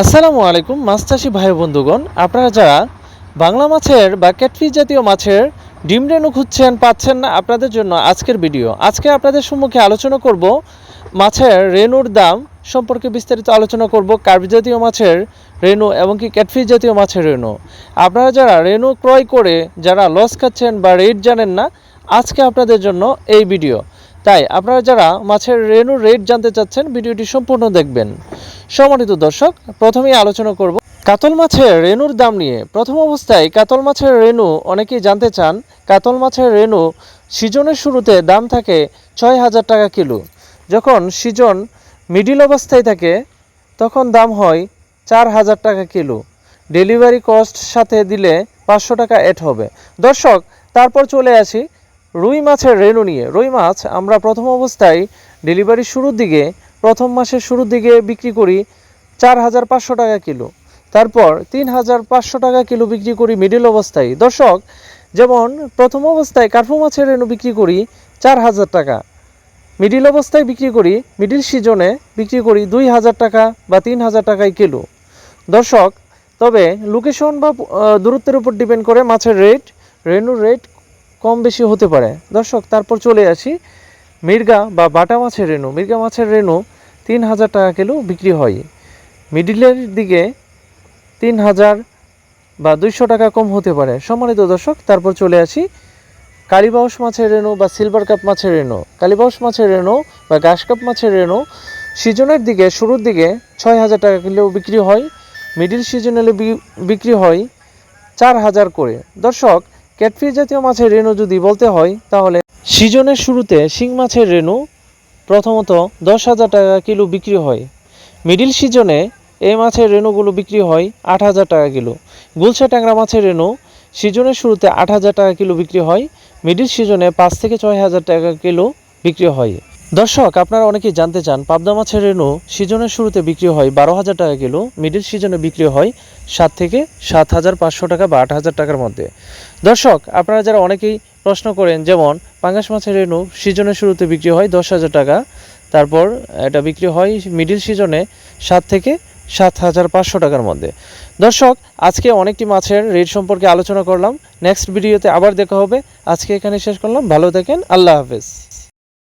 আসসালামু আলাইকুম মাছ চাষি ভাই বন্ধুগণ। আপনারা যারা বাংলা মাছের বা ক্যাটফিস জাতীয় মাছের ডিম রেণু খুঁজছেন, পাচ্ছেন না, আপনাদের জন্য আজকের ভিডিও। আজকে আপনাদের সম্মুখে আলোচনা করব মাছের রেণুর দাম সম্পর্কে বিস্তারিত আলোচনা করব, কার্বি জাতীয় মাছের রেণু এবং কি ক্যাটফিস জাতীয় মাছের রেণু। আপনারা যারা রেণু ক্রয় করে, যারা লস খাচ্ছেন বা রেট জানেন না, আজকে আপনাদের জন্য এই ভিডিও। তাই, আপনারা যারা মাছের রেণুর রেট জানতে চাচ্ছেন, ভিডিওটি সম্পূর্ণ দেখবেন। সম্মানিত দর্শক, প্রথমেই আলোচনা করব কাতল মাছের রেণুর দাম নিয়ে। প্রথম অবস্থায় কাতল মাছের রেণু, অনেকেই জানতে চান, কাতল মাছের রেণু সিজনের শুরুতে দাম থাকে ছয় হাজার টাকা কিলো। যখন সিজন মিডিল অবস্থায় থাকে, তখন দাম হয় চার হাজার টাকা কিলো। ডেলিভারি কস্ট সাথে দিলে পাঁচশো টাকা অ্যাড হবে। দর্শক, তারপর চলে আসি রুই মাছের রেণু নিয়ে। রুই মাছ আমরা প্রথম অবস্থায় ডেলিভারি শুরুর দিকে প্রথম মাসের শুরুর দিকে বিক্রি করি চার হাজার পাঁচশো টাকা কিলো। তারপর তিন হাজার পাঁচশো টাকা কিলো বিক্রি করি মিডিল অবস্থায়। দর্শক, যেমন প্রথম অবস্থায় কার্পু মাছের রেণু বিক্রি করি চার হাজার টাকা। মিডিল অবস্থায় বিক্রি করি মিডিল সিজনে বিক্রি করি দুই হাজার টাকা বা তিন হাজার টাকায় কিলো। দর্শক, তবে লোকেশন বা দূরত্বের উপর ডিপেন্ড করে মাছের রেট রেনুর রেট কম বেশি হতে পারে। দর্শক, তারপর চলে আসি মির্গা বা বাটা মাছের রেণু। মির্গা মাছের রেণু তিন হাজার টাকা কিলো বিক্রি হয়। মিডিলের দিকে তিন হাজার বা দুইশো টাকা কম হতে পারে। সম্মানিত দর্শক, তারপর চলে আসি। কালীবাউস মাছের রেণু বা সিলভার কাপ মাছের রেণু। কালীবাউস মাছের রেণু বা ঘাস কাপ মাছের রেণু সিজনের দিকে, শুরুর দিকে ছয় হাজার টাকা কিলো বিক্রি হয়। মিডিল সিজনালে বিক্রি হয় চার হাজার করে। দর্শক ক্যাটফিস জাতীয় মাছের রেণু যদি বলতে হয়, তাহলে সিজনের শুরুতে শিং মাছের রেণু প্রথমত দশ হাজার টাকা কিলো বিক্রি হয়। মিডিল সিজনে এই মাছের রেণুগুলো বিক্রি হয় আট হাজার টাকা কিলো। গুলশা ট্যাংরা মাছের রেণু সিজনের শুরুতে আট হাজার টাকা কিলো বিক্রি হয়, মিডিল সিজনে পাঁচ থেকে ছয় হাজার টাকা কিলো বিক্রি হয়। দর্শক, আপনারা অনেকেই জানতে চান, পাবদা মাছের রেণু সিজনের শুরুতে বিক্রি হয় বারো হাজার টাকা কিলো, মিডিল সিজনে বিক্রি হয় সাত থেকে সাত হাজার পাঁচশো টাকা বা আট হাজার টাকার মধ্যে। দর্শক, আপনারা যারা অনেকেই প্রশ্ন করেন, যেমন, পাঙ্গাস মাছের রেণু সিজনের শুরুতে বিক্রি হয় দশ হাজার টাকা, তারপর এটা বিক্রি হয় মিডিল সিজনে সাত থেকে সাত হাজার পাঁচশো টাকার মধ্যে। দর্শক, আজকে অনেকটি মাছের রেট সম্পর্কে আলোচনা করলাম। নেক্সট ভিডিওতে আবার দেখা হবে। আজকে এখানে শেষ করলাম। ভালো থাকেন। আল্লাহ হাফেজ।